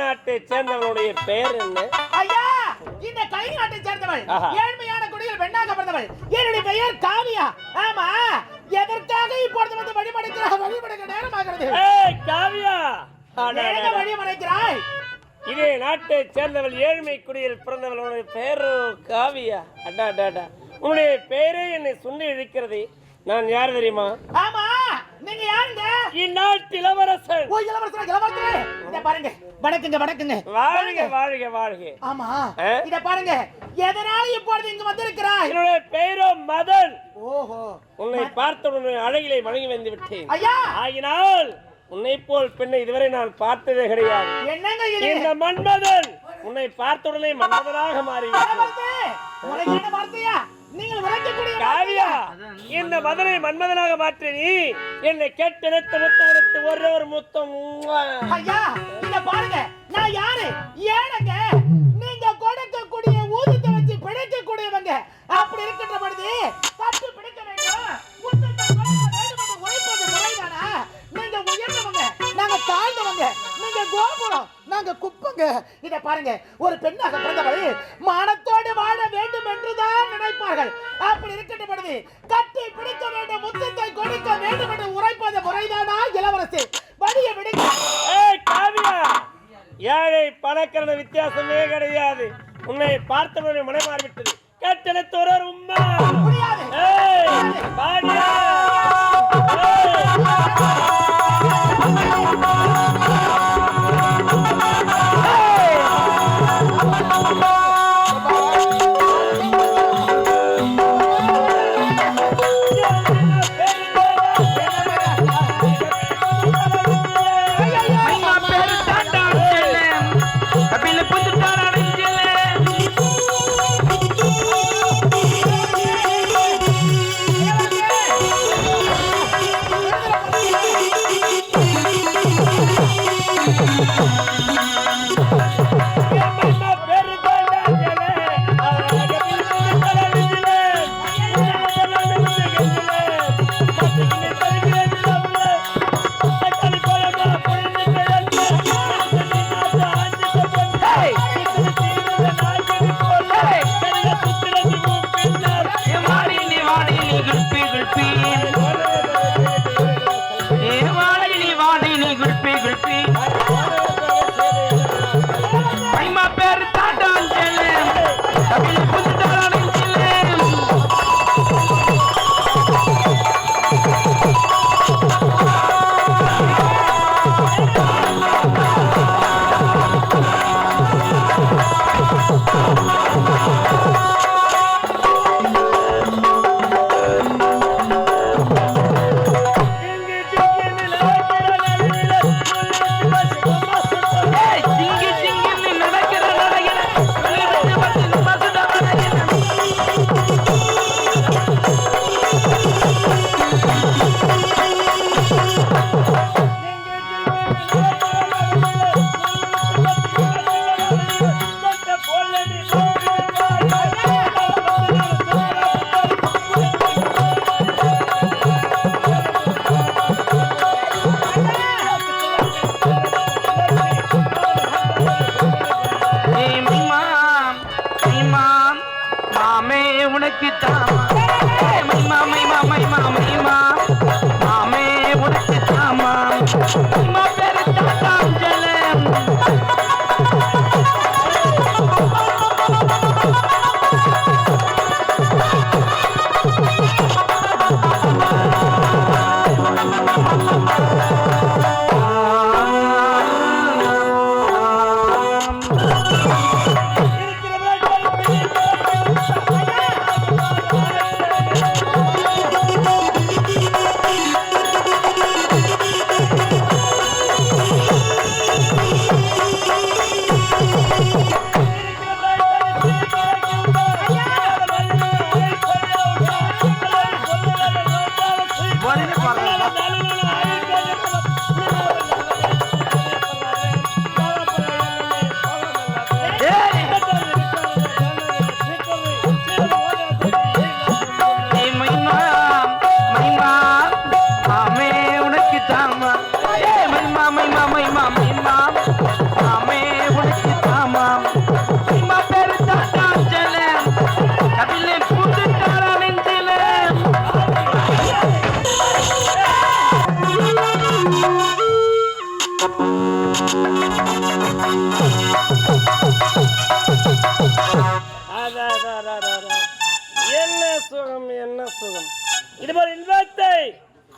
நாட்டை சேர்ந்தவனுடைய பெயர் என்ன? ஐயா இந்த கலைநாட்டை சேர்ந்தவள். ஆஹா. ஏழ்மையான குடியில் பெண்ணாக பிறந்தவள். என்னுடைய பெயர் காவியா. ஆமா. எதற்காக இப்பொழுது வந்து வழிபடுகிறாய் வழிபடுக நேரமாகிறது. காவியா. வழிபடுகிறாய் இதே நாட்டை சேர்ந்தவள் ஏழ்மை குடியில் பிறந்தவள் பெயரோ காவியா. அடா அடா, அடா. உன்னுடைய பெயரே என்னை சுண்டி இழுக்கிறது. நான் யார் தெரியுமா? ஆமா நீங்க யாருங்க? இந்நாட்டு இளவரசன். ஓ இளவரசர் இளவரசர் இத பாருங்க வணக்கங்க வணக்கங்க. வாழ்க வாழ்க வாழ்க. ஆமா? இத பாருங்க. எதனால இப்பொழுது இங்கு வந்திருக்கிறாய்? என்னுடைய பெயரோ மதன். ஓஹோ. உன்னை பார்த்தவுடன் அழகிலே வணங்கி வந்து விட்டேன். ஐயா! ஆகினால் உன்னை போல் பெண்ணை இதுவரை நான் பார்த்ததே கிடையாது. என்னங்க இந்த மன்மதன் உன்னை பார்த்தவுடனே மன்மதனாக உனக்கு என்ன வார்த்தையா இந்த மதனை மன்மதனாக மாற்றி நீ என்னை கேட்டெடுத்த முத்தம் கொடுத்து ஒரே ஒரு முத்தம் ஐயா இந்த பாருங்க. நான் யாரு? ஏனுங்க நீங்க கொடுக்கக்கூடிய ஊதியத்தை வச்சு பிழைக்கக்கூடியவங்க அப்படி இருக்கின்ற பொழுது தட்டு பிடிக்க வேண்டும். உழைப்பது முறைதானா நீங்க உயர்ந்தவங்க நாங்க தாழ்ந்தவங்க நீங்க கோபுரம் நாங்க குப்பங்க. இத பாருங்க. ஒரு பெண்ணாக பிறந்தவள் மானத்தோடு வாழ வேண்டும் என்றுதான் நினைப்பார்கள் அப்படி இருக்கின்ற பொழுது கட்டி பிடிக்க வேண்டும் முத்தத்தை கொடுக்க வேண்டும் என்று உரைப்பது முறைதானா? இளவரசி வழியை விடுங்க. ஏழை பணக்காரன வித்தியாசமே கிடையாது. உன்னை பார்த்தவுடனே மனை மாறிவிட்டது கேட்டெடுத்த ஒரு ஒரு உம்மா முடியாது.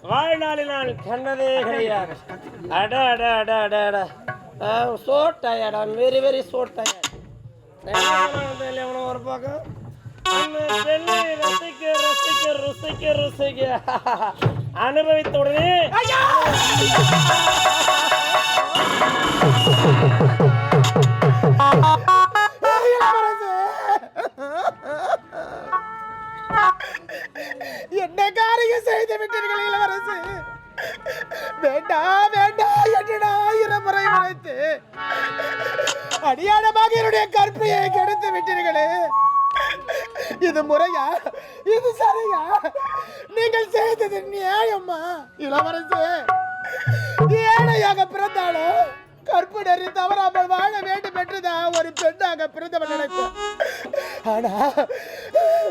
வாழ்நாளில் நான் கண்டதே கிடையாது. அட அட அட அட அட. So tired I'm very very so tired ஒரு பக்கம் பெண்ணை ரசிக்க ரசிக்க ருசிக்க ருசிக்க. அனுபவித்த உடனே! என்ன காரியம் செய்து விட்டீர்கள் இளவரசு. வேண்டாம் வேண்டாம் என்று நான் ஆயிரம் முறை உரைத்து அடியானமாக என்னுடைய கற்பையை கெடுத்து விட்டீர்களே. இது முறையா? இது சரியா? நீங்கள் செய்தது நியாயமா இளவரசு? ஏழையாக பிறந்தாலும் கற்புணரி தவறாமல் வாழ வேண்டும் என்றுதான் ஒரு பெண்ணாக பிறந்தவன் நினைப்போம் ஆனா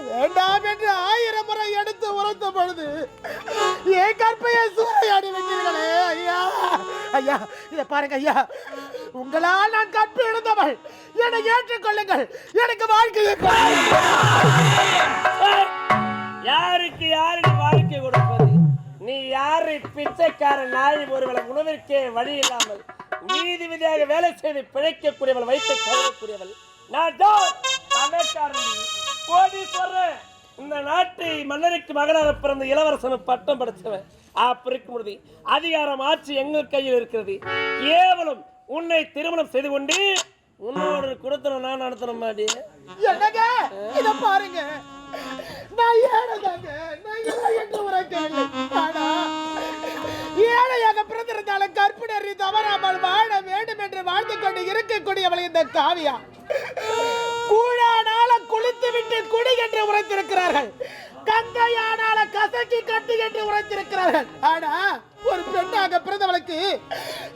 வேண்டாம் என்று ஆயிரம் முறை எடுத்து உரைத்த பொழுது என் கற்பையை சூறையாடி வைக்கிறீர்களே ஐயா. ஐயா இதை பாருங்க ஐயா. உங்களால் நான் கற்பு எழுந்தவள் என்னை ஏற்றுக்கொள்ளுங்கள். எனக்கு வாழ்க்கையை யாருக்கு யாருக்கு வாழ்க்கை கொடுப்பது? நீ யாரு பிச்சைக்கார நாய் ஒருவளை உணவிற்கே வழி இல்லாமல் நீதிபதியாக வேலை செய்து பிழைக்கக்கூடியவள் வைத்து கொள்ளக்கூடியவள் நான் தான் பணக்காரன் இந்த நாட்டை மன்னருக்கு மகனாக பிறந்த இளவரசன் பட்டம் படைச்சவன் அப்படி இருக்கும் பொழுது அதிகாரம் ஆட்சி எங்கள் கையில் இருக்கிறது. கேவலம் உன்னை திருமணம் செய்து கொண்டு உன்னோட கொடுத்தன நான் நடத்தணும் மாடி என்னங்க? இத பாருங்க. நான் ஏழைதாங்க. நான் இல்லை என்று ஆனா பிறந்திருந்தாலும் கற்புணரி தவறாமல் வாழ வேண்டும் என்று வாழ்ந்து கொண்டு இருக்கக்கூடியவள் இந்த காவியா. கூழானால குளித்து விட்டு குடி என்று உரைத்திருக்கிறார்கள். கங்கையானால கசக்கி கட்டு என்று உரைத்திருக்கிறார்கள். ஆனா ஒரு பெண்ணாக பிறந்தவளுக்கு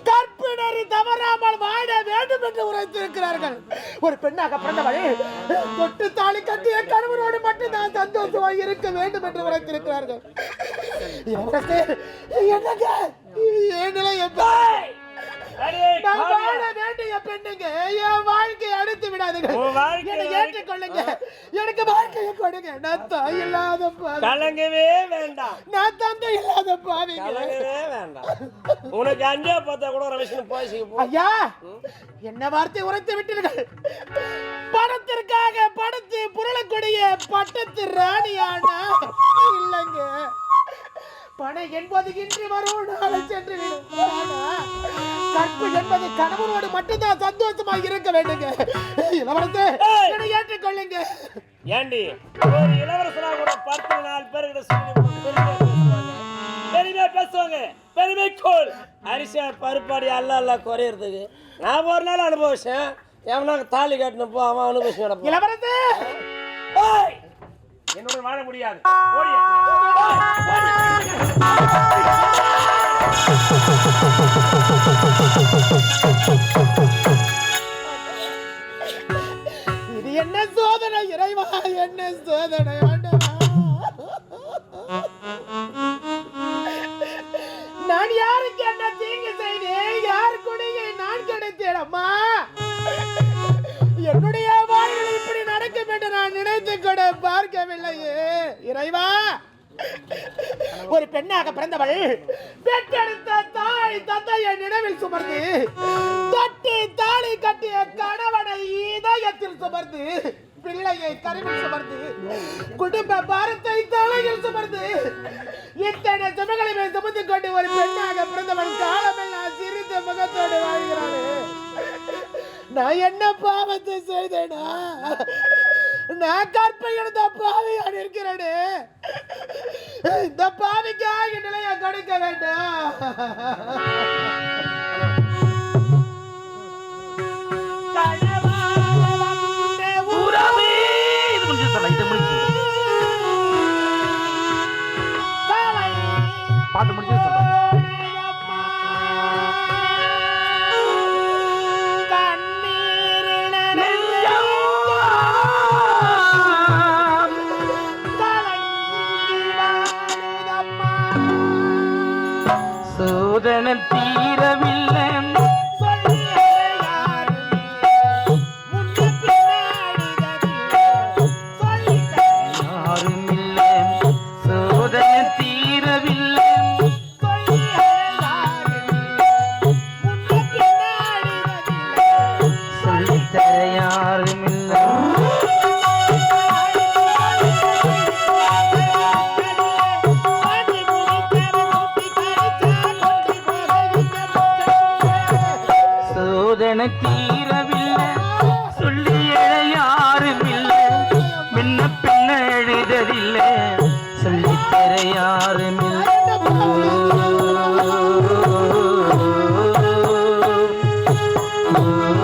கற்பிணறி தவறாமல் வாழ வேண்டும் என்று உரைத்திருக்கிறார்கள். ஒரு பெண்ணாக பிறந்தவள் தொட்டு தாலி கட்டிய கணவரோடு மட்டும்தான் சந்தோஷமாக இருக்க வேண்டும் என்று உரைத்திருக்கிறார்கள். நான் இல்லாத கலங்கவே வேண்டாம். நான் தந்தை இல்லாத பாவிங்க கலங்கவே வேண்டாம். உனக்கு அஞ்சா பார்த்தா கூட ஒரு விஷயம் போய் போ. ஐயா என்ன வார்த்தை உரைத்து விட்டீர்கள்? பணத்திற்காக படுத்து புரளக்கூடிய பட்டத்து ராணியானா? இல்லைங்க. பணம் என்பது இன்று வரும் நாளை சென்று கற்பு என்பது கணவனோடு மட்டும்தான் சந்தோஷமா இருக்க வேண்டுங்க. இளவரசே ஏற்றுக்கொள்ளுங்க. ஏண்டி? ஒரு இளவரசனா கூட பத்து நாலு பேர்கிட்ட சொல்லி பெருமையா பேசுவாங்க. பெருமை கோல் அரிசியா பருப்பாடி அல்ல அல்ல குறையிறதுக்கு. நான் ஒரு நாள் அனுபவிச்சேன். எவனா தாலி கட்டினப்போ அவன் அனுபவிச்சு கிடப்பான். இளவரசே! என்னோட வாழ முடியாது. இது என்ன சோதனை இறைவா என்ன சோதனை நான் யாருக்கு என்ன தீங்கு செய்தேன்? யார் குடியை நான் கிடைத்தேன் அம்மா? என்னுடைய வாழ்வில் இப்படி நடக்கும் என்று நான் நினைத்து கூட பார்க்கவில்லையே. இறைவா ஒரு பெண்ணாக பிறந்தவள் பெற்றெடுத்த தாய் தந்தைய நினைவில் சுமர்ந்து தொட்டி தாலி கட்டிய கணவனை இதயத்தில் சுமர்ந்து பிள்ளையை கருவில் சுமர்ந்து குடும்ப பாரத்தை தலையில் சுமர்ந்து இத்தனை சுமங்களையுமே சுமந்து கொண்டு ஒரு பெண்ணாக பிறந்தவன் காலமெல்லாம் சிரித்த முகத்தோடு வாழ்கிறாளே. நான் என்ன பாவத்தை செய்தேனா? நான் கற்பை எழுந்த பாவியா இருக்கிறேனே இந்த பாவிக்காக நிலையை கொடுக்க வேண்டாம். Oh.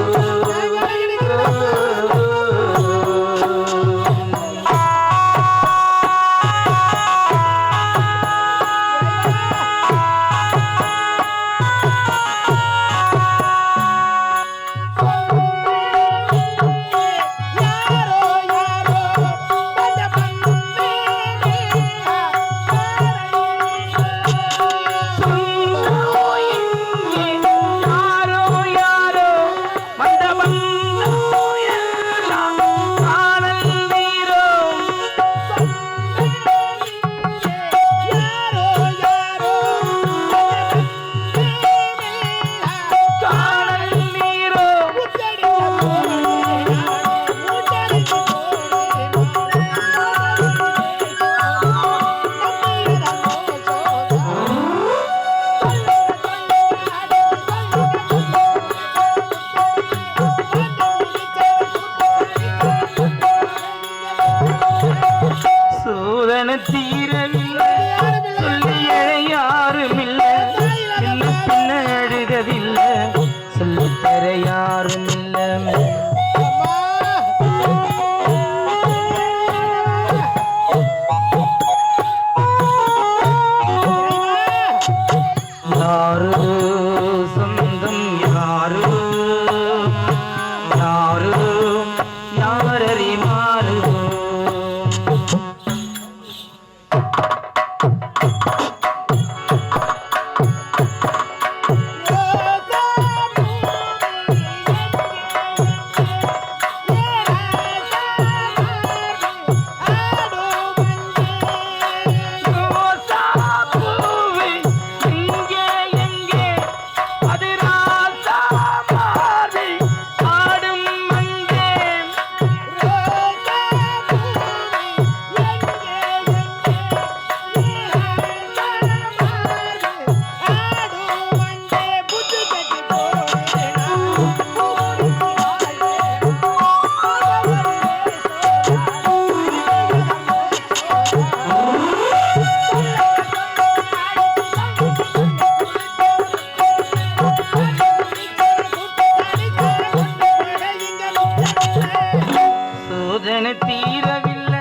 சோதனை தீரவில்லை.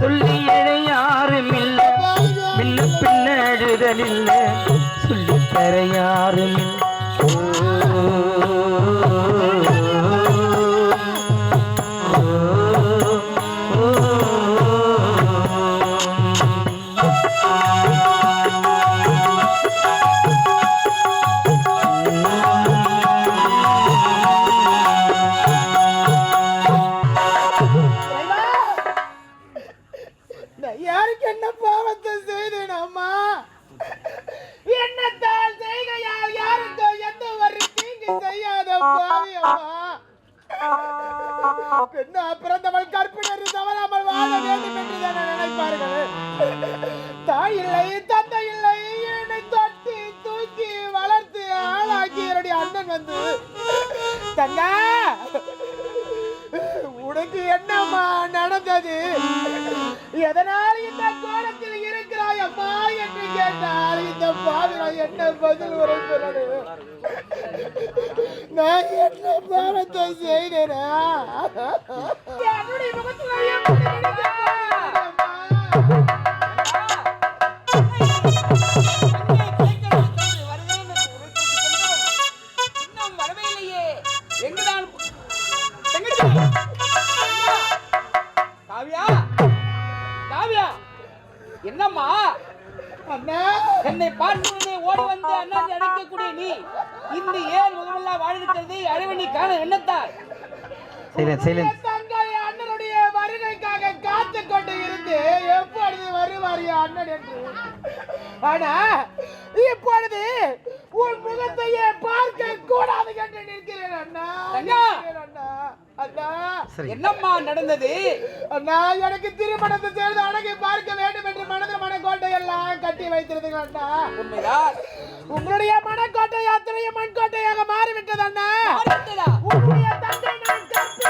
சொல்லி எழ யாரும் இல்லை. பின்ன பின்ன அழுதலில்லை சொல்லி தர யாரும் இல்லை. உனக்கு என்னம்மா நடந்தது? எதனால் இந்த கோலத்தில் இருக்கிறாய் அம்மா என்று கேட்டால் இந்த பாவில என்ன பதில் உரைக்கிறது? நான் என்ன பாரத்தை செய்தேனா? என்னுடைய என்னை பார்த்து ஓடி வந்து அண்ணன் அழைக்கக்கூடிய நீ. இந்த ஏன் முதமெல்லாம் வாழ்ந்திருக்கிறது அழிவு நீ காண என்னத்தாய் அண்ணனுடைய வருகைக்காக காத்து கொண்டு இருந்து எப்பொழுது வருவார் என் அண்ணன் என்று? ஆனா இப்பொழுது உன் முகத்தையே பார்க்க கூடாது என்று நிற்கிறேன் அண்ணா. அண்ணா! அண்ணா. என்னம்மா நடந்தது? அண்ணா எனக்கு திருமணத்தை செய்து அழகை பார்க்க வேண்டும் என்று மனதில் மனக்கோட்டை எல்லாம் கட்டி வைத்திருந்தீங்க அண்ணா. உண்மைதான் உங்களுடைய மனக்கோட்டை அத்தனையும் மண்கோட்டையாக மாறிவிட்டது அண்ணா? உங்களுடைய தந்தை நான் கற்பி